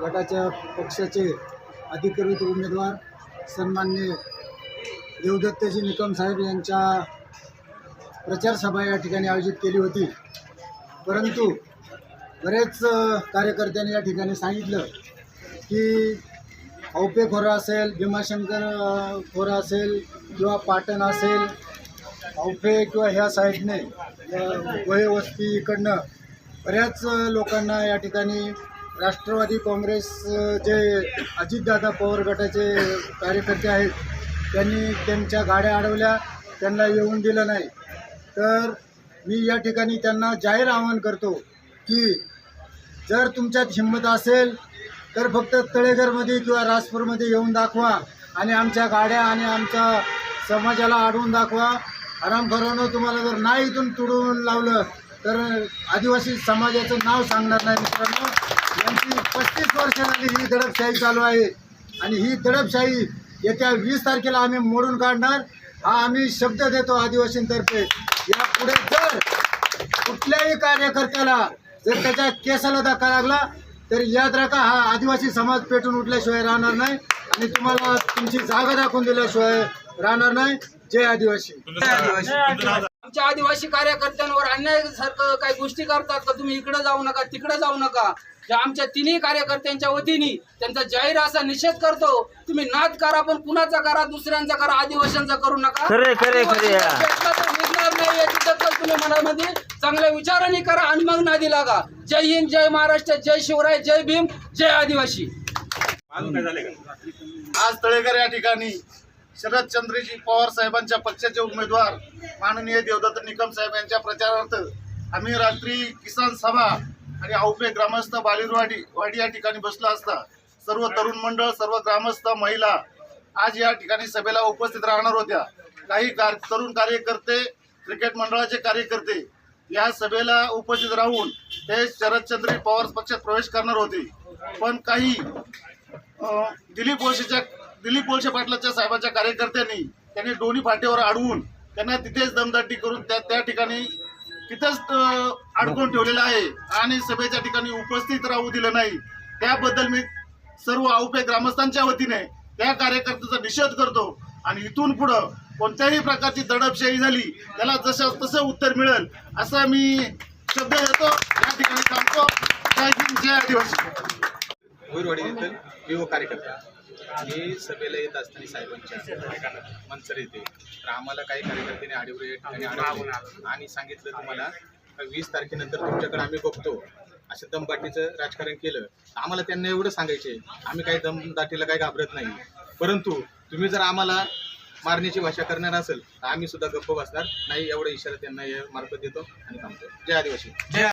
गटाच्या पक्षाचे अधिकृत उमेदवार सन्मान्य देवदत्तजी निकम साहेब यांच्या प्रचारसभा या ठिकाणी आयोजित केली होती. परंतु बरेच कार्यकर्त्यांनी या ठिकाणी सांगितलं की औपे खोरा असेल भीमाशंकर खोरा असेल किंवा पाटण असेल औफे किंवा ह्या साईडने गोहे वस्ती इकडनं बऱ्याच लोकांना या ठिकाणी राष्ट्रवादी काँग्रेस जे अजितदादा पवार गटाचे कार्यकर्ते आहेत त्यांनी त्यांच्या गाड्या अडवल्या त्यांना येऊन दिलं नाही. तर मी या ठिकाणी त्यांना जाहीर आवाहन करतो की जर तुमच्यात हिंमत असेल तर फक्त तळेघरमध्ये किंवा राजपूरमध्ये येऊन दाखवा आणि आमच्या गाड्या आणि आमच्या समाजाला अडवून दाखवा. आरामखोरानं तुम्हाला जर नाही इथून तुडवून लावलं तर आदिवासी समाजाचं नाव सांगणार नाही मित्रांनो. यांची पस्तीस वर्ष झाली ही दडपशाही चालू आहे. आणि ही दडपशाही येत्या वीस तारखेला आम्ही मोडून काढणार. हा आम्ही शब्द देतो आदिवासींतर्फे. यापुढे जर कुठल्याही कार्यकर्त्याला जर त्याच्या केसाला धक्का लागला तर याद राखा हा आदिवासी समाज पेटून उठल्याशिवाय राहणार नाही. आणि तुम्हाला तुमची जागा दाखवून दिल्याशिवाय राहणार नाही. जय आदिवासी. आमच्या आदिवासी कार्यकर्त्यांवर अन्यायासारखं काही गोष्टी करतात का? तुम्ही इकडे जाऊ नका तिकडे जाऊ नका. ज्या आमच्या तिन्ही कार्यकर्त्यांच्या वतीने त्यांचा जाहीर असा निषेध करतो तुम्ही नाद करा पण कुणाचा करा दुसऱ्यांचा करा आदिवासींचा करू नका. तुम्ही मनामध्ये चांगल्या विचारांनी करा आणि मग नादी लागा. जय हिंद जय महाराष्ट्र जय शिवराय जय भीम जय आदिवासी. आज तळेकर या ठिकाणी शरदचंद्रजी पवार साहेबांच्या पक्षाचे उमेदवार माननीय देवदत्त निकम साहेब यांच्या प्रचारार्थ आम्ही रात्री किसान सभा आणि औपे ग्रामस्थ बालिरवाडी वाडी या ठिकाणी बसलो असता. सर्व तरुण मंडळ सर्व ग्रामस्थ महिला आज या ठिकाणी सभेला उपस्थित राहणार होत्या. काही कार तरुण कार्यकर्ते क्रिकेट मंडळाचे कार्यकर्ते या सभेला उपस्थित राहून ते शरदचंद्र पवार पक्षात प्रवेश करणार होते. पण काही दिलीप वळसेच्या दिलीप वळसे पाटलाच्या साहेबांच्या कार्यकर्त्यांनी त्यांनी दोन्ही पाठीवर अडवून त्यांना तिथेच दमदाटी करून त्या त्या ठिकाणी तिथंच अडकून ठेवलेलं आहे आणि सभेच्या ठिकाणी उपस्थित राहू दिलं नाही. त्याबद्दल मी सर्व आउपे ग्रामस्थांच्या वतीने त्या कार्यकर्त्याचा निषेध करतो आणि इथून पुढं कोणत्याही प्रकारची दडपशाही झाली त्याला जसं तसं उत्तर मिळेल असा मी शब्द देतो. या ठिकाणी सांगतो जय हिंद जय आदिवासी. कार्यकर्ता। मी सभेला येत असताना साहेबांच्या मनसर येते. तर आम्हाला काही कार्यकर्त्यांनी आडीवर या ठिकाणी अडवले आणि सांगितलं तुम्हाला वीस तारखेनंतर तुमच्याकडे आम्ही बघतो. असं दमदाटीचं राजकारण केलं. तर आम्हाला त्यांना एवढं सांगायचे आम्ही काही दमदाटीला काही घाबरत नाही. परंतु तुम्ही जर आम्हाला मारण्याची भाषा करणार असेल तर आम्ही सुद्धा गप्प बसणार. नाही एवढा इशारा त्यांना मार्फत देतो आणि थांबतो. जय आदिवासी.